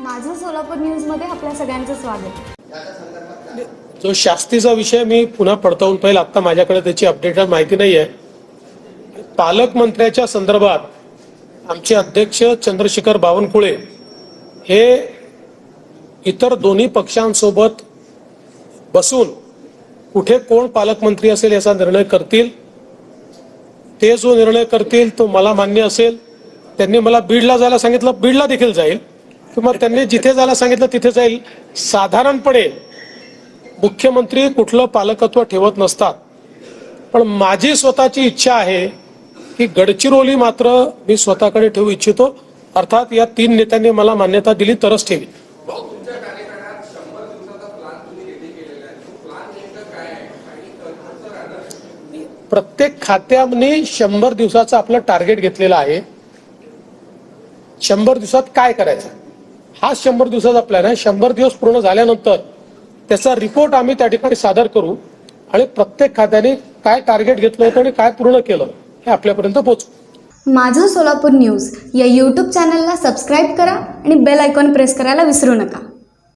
माझं सोलापूर न्यूजमध्ये आपल्या सगळ्यांचं स्वागत. जो शास्तीचा विषय मी पुन्हा पडताळून पाहिजे आता माझ्याकडे त्याची अपडेटेड माहिती नाही आहे पालकमंत्र्याच्या संदर्भात आमचे अध्यक्ष चंद्रशेखर बावनकुळे हे इतर दोन्ही पक्षांसोबत बसून कुठे कोण पालकमंत्री असेल याचा निर्णय करतील ते जो निर्णय करतील तो मला मान्य असेल. त्यांनी मला बीडला जायला सांगितलं बीडला देखील जाईल. किंवा त्यांनी जिथे जायला सांगितलं तिथे जाईल. साधारणपणे मुख्यमंत्री कुठलं पालकत्व ठेवत नसतात. पण माझी स्वतःची इच्छा आहे की गडचिरोली मात्र मी स्वतःकडे ठेवू इच्छितो. अर्थात या तीन नेत्यांनी मला मान्यता दिली तरच ठेवी. प्रत्येक खात्याने शंभर दिवसाचं आपलं टार्गेट घेतलेलं आहे. शंभर दिवसात काय करायचं? हा शंभर दिवसाचा प्लॅन आहे. शंभर दिवस पूर्ण झाल्यानंतर त्याचा रिपोर्ट आम्ही त्या ठिकाणी सादर करू आणि प्रत्येक खात्याने काय टार्गेट घेतलं होतं आणि काय पूर्ण केलं हे आपल्यापर्यंत पोहोचू. माझं सोलापूर न्यूज या यूट्यूब चॅनलला सबस्क्राईब करा आणि बेल आयकॉन प्रेस करायला विसरू नका.